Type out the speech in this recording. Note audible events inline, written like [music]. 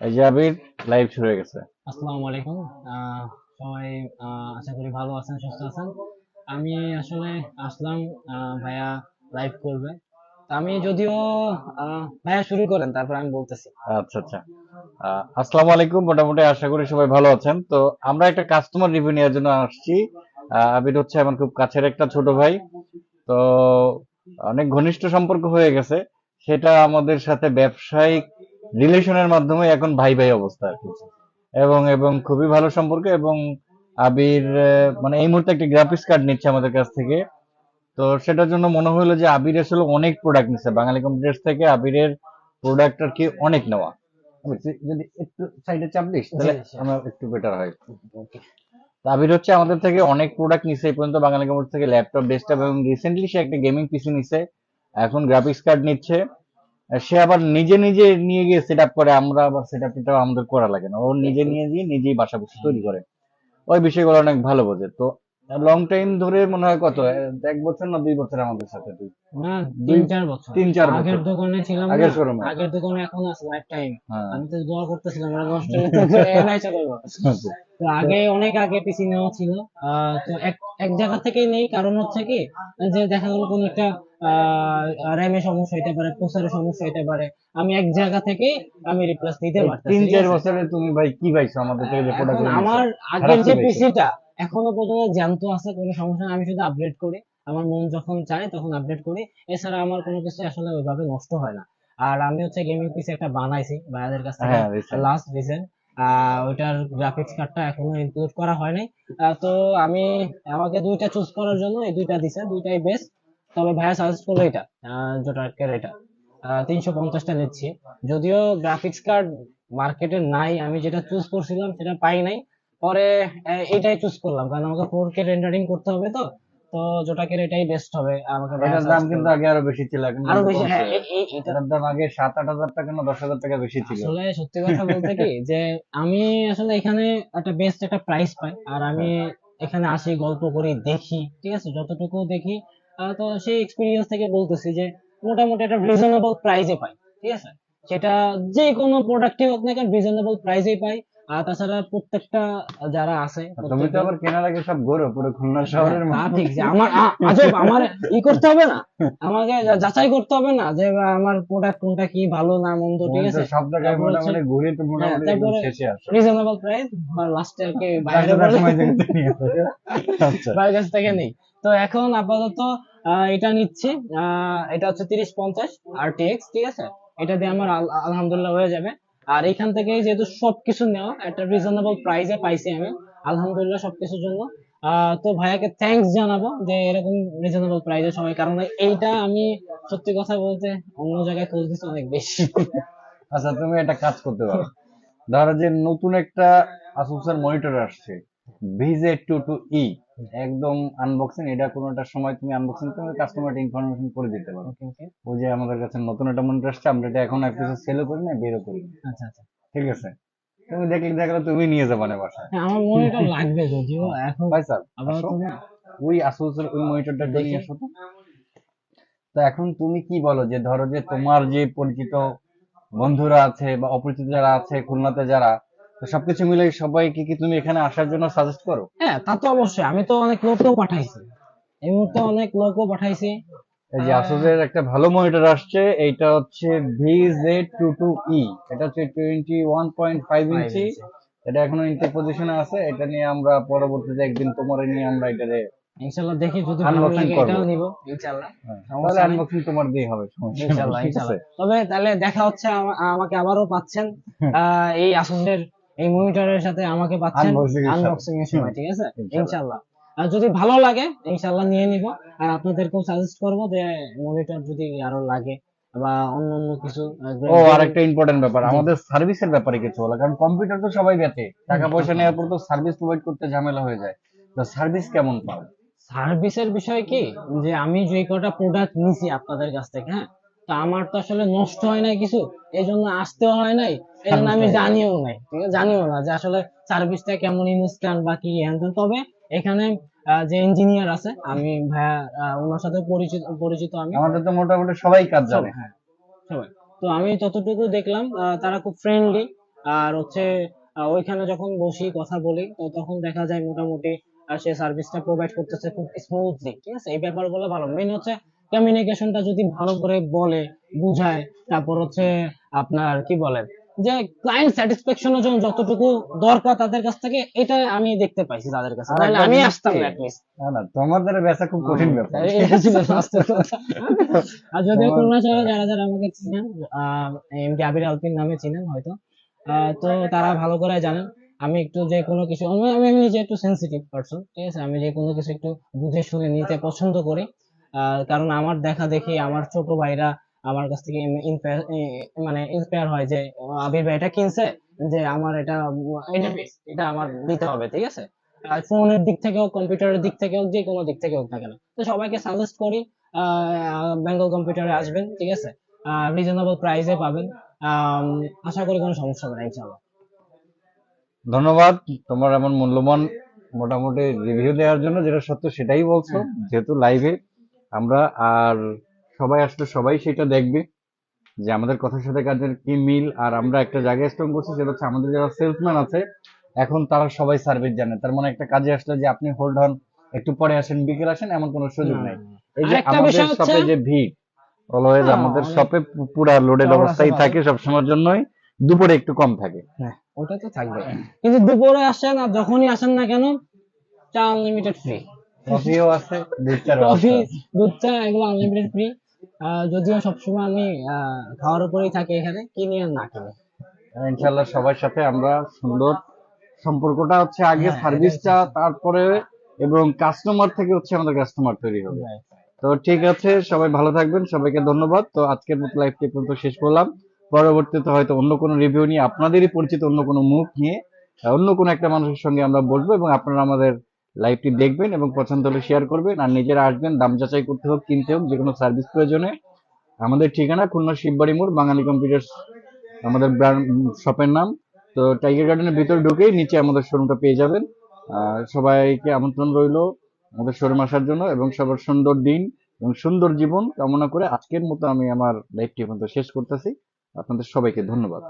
এই যে আবির লাইভ শুরু হয়ে গেছে। আসসালামু আলাইকুম। সবাই আশা করি ভালো আছেন সুস্থ আছেন। আমি আসলে আসলাম ভাইয়া লাইভ করবে। আমি যদিও ভাইয়া শুরু করেন তারপর আমি বলতেছি। আচ্ছা আচ্ছা। আসসালামু আলাইকুম মোটামুটি আশা করি সবাই ভালো আছেন। তো আমরা একটা কাস্টমার রিভিউ নেওয়ার জন্য আসছি। আবির হচ্ছে আমার খুব কাছের একটা ছোট ভাই। তো অনেক ঘনিষ্ঠ সম্পর্ক হয়ে গেছে। সেটা আমাদের সাথে ব্যবসায়িক রিলেশনের মাধ্যমে এখন ভাই ভাই অবস্থা আর কি। এবং এবং খুবই ভালো সম্পর্ক এবং আবির মানে এই মুহূর্তে একটা গ্রাফিক্স কার্ড নিচ্ছে আমাদের কাছ থেকে। তো সেটার জন্য মনে হলো যে আবির আসলে অনেক প্রোডাক্ট নিচ্ছে বাঙালি কম্পিউটার্স থেকে আবিরের প্রোডাক্ট আর কি অনেক নেওয়া। যদি একটু সাইডে চাপ দিস তাহলে। আমার একটু বেটার হয়। আবির হচ্ছে আমাদের থেকে অনেক প্রোডাক্ট নিছে। এই পর্যন্ত বাঙালি কম্পিউটার থেকে ল্যাপটপ ডেস্কটপ এবং রিসেন্টলি সে একটা গেমিং পিসি নিছে। এখন গ্রাফিক্স কার্ড নিচ্ছে। সে আবার নিজে নিজে নিয়ে গিয়ে সেট করে, আমরা আবার সেট আপটাও আমাদের করা লাগে না। ও নিজে নিয়ে গিয়ে নিজেই বাসা বসে তৈরি করে। ওই বিষয়গুলো অনেক ভালো বোঝে। তো লং টাইম ধরে মনে হয় কত? এক বছর না দুই বছর আমাদের সাথে? তুই না দুই- তিন চার বছর। তিন চার আগের দোকানে ছিলাম আগের শোরুমে। আগের দোকানে এখন আছে লাইফ টাইম আমি তো দোয়া করতেছিলাম নষ্ট হয়ে এলাই চলে তো আগে অনেক আগে পিসি নেওয়া ছিল। তো এক এক জায়গা থেকেই নেই কারণ হচ্ছে কি যে দেখা গেলো কোনো একটা র্যামে সমস্যা হইতে পারে প্রসেসরের সমস্যা হইতে পারে। আমি এক জায়গা থেকেই আমি রিপ্লেস নিতে পারতেছি তিন চার বছরে তুমি ভাই কি পাইছো আমাদের থেকে যে প্রোডাক্ট আমার আগের যে পিসিটা এখনও পর্যন্ত জ্যান্ত আছে কোনো সমস্যা আমি শুধু আপডেট করি। আমার মন যখন চায় তখন আপডেট করি। এছাড়া আমার কোনো কিছু আসলে ওইভাবে নষ্ট হয় না। আর আমি হচ্ছে গেমিং পিসি একটা বানাইছি ভাইয়াদের কাছ থেকে হ্যাঁ। লাস্ট রিসেন্ট ওইটার গ্রাফিক্স কার্ডটা এখনও ইনক্লুড করা হয় নাই। তো আমি আমাকে দুইটা চুজ করার জন্য এই দুইটা দিছে দুইটাই বেস্ট তবে ভাইয়া সাজেস্ট করল এটা জোটাকের এটা। তিনশো পঞ্চাশটা নিচ্ছি। যদিও গ্রাফিক্স কার্ড মার্কেটে নাই আমি যেটা চুজ করছিলাম সেটা পাই নাই। পরে এটাই চুজ করলাম। কারণ আমাকে ফোর কে রেন্ডারিং করতে হবে তো তো জোটাকের এটাই বেস্ট হবে আমাকে এটার দাম কিন্তু আগে আরও বেশি ছিল এখন আরও বেশি হ্যাঁ এটার দাম আগে সাত আট হাজার টাকা না দশ হাজার টাকা বেশি ছিল। আসলে সত্যি কথা বলতে কি [laughs] যে আমি আসলে এখানে একটা বেস্ট একটা প্রাইস পাই আর আমি এখানে আসি গল্প করি দেখি ঠিক আছে? যতটুকু দেখি তো সেই এক্সপিরিয়েন্স থেকে বলতেছি যে মোটামুটি একটা রিজনেবল প্রাইসে পাই ঠিক আছে? সেটা যে কোনো প্রোডাক্টই হোক না কেন রিজনেবল প্রাইসেই পাই। আর তাছাড়া প্রত্যেকটা যারা আছে তুমি তো আবার কেনার আগে সব গরো পুরো খুলনা শহরের মধ্যে ঠিক যে আমার আজব আমার ই করতে হবে না। আমাকে যাচাই করতে হবে না যে আমার প্রোডাক্ট কোনটা কি ভালো না মন্দ ঠিক আছে? সব জায়গায় মোটামুটি ঘুরে তো মোটামুটি একদম শেষে আসো। রিজনেবল প্রাইস বা লাস্টে আর কি [laughs] বাইরে [laughs] বাইরের কাছ থেকে নেই। তো এখন আপাতত এটা নিচ্ছি। আহ, এটা হচ্ছে তিরিশ পঞ্চাশ আর ঠিক আছে? এটা দিয়ে আমার আলহামদুলিল্লাহ হয়ে যাবে। আর এখান থেকে যেহেতু সবকিছু নেওয়া, একটা রিজনেবল প্রাইসে পাইছি আমি। আলহামদুলিল্লাহ সবকিছুর জন্য। তো ভাইয়াকে থ্যাঙ্কস জানাব যে এরকম রিজনেবল প্রাইসে সবাই, কারণ এইটা আমি সত্যি কথা বলতে অন্য জায়গায় খুঁজতেছি অনেক বেশি। আচ্ছা তুমি একটা কাজ করতে পারো। ধরো যে নতুন একটা আসুসের মনিটর আসছে ভিজে টু টু ই একদম আনবক্সিং এটা কোনো একটা সময় তুমি আনবক্সিং তুমি কাস্টমার ইনফরমেশন করে দিতে পারো. ওই যে আমাদের কাছে নতুন একটা মনিটর আসছে আমরা এটা এখন এক পিসে সেলও করি না বেরও করি আচ্ছা আচ্ছা ঠিক আছে তুমি দেখলে দেখলে তুমি নিয়ে যাবে না বাসায় হ্যাঁ, আমার মনিটর লাগবে যদিও এখন ভাই স্যার আসো। ওই আসুসের ওই মনিটরটা। নিয়ে এসো তো তো এখন তুমি কি বলো যে ধরো যে তোমার যে পরিচিত বন্ধুরা আছে বা অপরিচিত যারা আছে খুলনাতে যারা তো সবকিছু মিলে সবাইকে কি তুমি এখানে আসার জন্য সাজেস্ট করো? হ্যাঁ তা তো অবশ্যই। আমি তো অনেক লোকও পাঠাইছি। এই মুহূর্তে অনেক লোকও পাঠাইছি। এই যে আসুসের একটা ভালো মনিটর আসছে এইটা হচ্ছে ভিজে টু টু ই এটা হচ্ছে twenty one point five inch. এটা এখনও ইনটেক পজিশনে আছে। এটা নিয়ে আমরা পরবর্তীতে একদিন তোমার নিয়ে আমরা এটারে ইনশাল্লাহ দেখি যদি ভালো লাগে। এটাও নিব। ইনশাল্লাহ। হ্যাঁ, তাহলে আনবক্সিং তোমার দিয়ে হবে ঠিক আছে? তবে তাহলে দেখা হচ্ছে আমাকে আবারও পাচ্ছেন। আহ, এই আসুসের এই মনিটরের সাথে আমাকে পাচ্ছেন। আনবক্সিং এর সময় ঠিক আছে। ইনশাল্লাহ আর যদি ভালো লাগে ইনশাল্লাহ নিয়ে নিব। আর আপনাদেরকেও সাজেস্ট করব যে মনিটর যদি আরও লাগে বা অন্য অন্য কিছু ও আরেকটা ইম্পর্টেন্ট ব্যাপার। আমাদের সার্ভিসের ব্যাপারে কিছু বলা। কারণ কম্পিউটার তো সবাই বেচে টাকা পয়সা নেওয়ার পর তো সার্ভিস প্রোভাইড করতে ঝামেলা হয়ে যায়। তো সার্ভিস কেমন পাও? সার্ভিসের বিষয় কি? যে আমি যে কটা প্রোডাক্ট নিছি আপনাদের কাছ থেকে হ্যাঁ? তো আমার তো আসলে নষ্ট হয় নাই কিছু এই জন্য আসতেও হয় নাই এই জন্য আমি Service জানিও নাই ঠিক আছে? জানিও না যে আসলে সার্ভিসটা কেমন ইনস্ট্যান্ট বা কি তবে এখানে যে ইঞ্জিনিয়ার আছে আমি ভাইয়া ওনার সাথে পরিচিত পরিচিত আমি। আমাদের তো মোটামুটি সবাই কাজ জানে। হ্যাঁ সবাই। তো আমি যতটুকু দেখলাম তারা খুব ফ্রেন্ডলি আর হচ্ছে ওইখানে যখন বসি কথা বলি তো তখন দেখা যায় মোটামুটি সে সার্ভিসটা প্রোভাইড করতেছে খুব স্মুথলি ঠিক আছে? এই ব্যাপারগুলো ভালো। মেন হচ্ছে কমিউনিকেশনটা যদি ভালো করে বলে বুঝায় তারপর হচ্ছে আপনার কি বলেন যে ক্লায়েন্ট স্যাটিসফ্যাকশনের জন্য যতটুকু দরকার তাদের কাছ থেকে এটা আমি দেখতে পাইছি তাদের কাছে। নাহলে একটা আমি আসতাম না। না না তোমাদের বেচা খুব কঠিন ব্যাপার। এটা ছিল বাস্তব কথা। আর যদিও তোমার- খুলনা যারা যারা আমাকে চিনেন এমডি আবির আলপিন নামে চিনেন হয়তো আহ, তো তারা ভালো করে জানেন আমি একটু যে কোনো কিছু আমি নিজে একটু সেন্সিটিভ পারসন ঠিক আছে? আমি যে কোনো কিছু একটু বুঝে শুনে নিতে পছন্দ করি। কারণ আমার দেখা দেখি আমার ছোট ভাইরা আমার কাছ থেকে মানে ইন্সপায়ার হয় যে আবির ভাই এটা কিনছে যে আমার এটা এটা আমার দিতে হবে ঠিক আছে? ফোনের দিক থেকে হোক কম্পিউটারের দিক থেকে হোক যে কোনো দিক থেকে হোক না কেন। তো সবাইকে সাজেস্ট করি বেঙ্গল কম্পিউটারে আসবেন ঠিক আছে? রিজনেবল প্রাইসে পাবেন। আশা করি কোনো সমস্যা হবে না ইনশাআল্লাহ। ধন্যবাদ। তোমার এমন মূল্যবান মোটামুটি রিভিউ দেওয়ার জন্য যেটা সত্য সেটাই বলছো যেহেতু লাইভে আমরা আর সবাই আসলে সবাই সেটা দেখবে যে আমাদের কথার সাথে কাজের কি মিল আর আমরা একটা জায়গায় স্ট্রং করছি সেটা হচ্ছে আমাদের যারা সেলসম্যান আছে এখন তারা সবাই সার্ভিস জানে। তার মানে একটা কাজে আসলে যে আপনি হোল্ড হন একটু পরে আসেন বিকেল আসেন এমন কোনো সুযোগ নেই। এই যে আমাদের শপে যে ভিড় অলওয়েজ আমাদের শপে পুরা লোডেড চওড়া অবস্থায়। থাকে সবসময়ের জন্যই দুপুরে একটু কম থাকে। হ্যাঁ ওটা তো থাকবে। কিন্তু দুপুরে আসেন আর যখনই আসেন না কেন চা আনলিমিটেড ফ্রি কফিও আছে কফি দুধ চা এগুলো আনলিমিটেড ফ্রি যদিও সবসময় আমি খাওয়ার উপরেই থাকি এখানে কিনি আর না কিনি। ইনশাল্লাহ সবার সাথে আমরা সুন্দর সম্পর্কটা হচ্ছে আগে হ্যাঁ, সার্ভিসটা তারপরে এবং কাস্টমার থেকে হচ্ছে আমাদের কাস্টমার তৈরি হবে। তো ঠিক আছে সবাই ভালো থাকবেন সবাইকে ধন্যবাদ। তো আজকের মতো লাইভটি পর্যন্ত শেষ করলাম। পরবর্তীতে হয়তো অন্য কোনো রিভিউ নিয়ে আপনাদেরই পরিচিত অন্য কোনো মুখ নিয়ে অন্য কোনো একটা মানুষের সঙ্গে আমরা বসবো এবং আপনারা আমাদের লাইভটি দেখবেন এবং পছন্দ হলে শেয়ার করবেন। আর নিজেরা আসবেন, দাম যাচাই করতে হোক, কিনতে হোক যে কোনো সার্ভিস প্রয়োজনে। আমাদের ঠিকানা খুলনা শিববাড়ি মোড়, বাঙালি কম্পিউটার্স আমাদের ব্র্যান্ড শপের নাম। তো টাইগার গার্ডেনের ভিতরে ঢুকেই নিচে আমাদের শোরুমটা পেয়ে যাবেন। সবাইকে আমন্ত্রণ রইল আমাদের শোরুম আসার জন্য এবং সবার সুন্দর দিন এবং সুন্দর জীবন কামনা করে আজকের মতো আমি আমার লাইভটি পর্যন্ত শেষ করতেছি। আপনাদের সবাইকে ধন্যবাদ।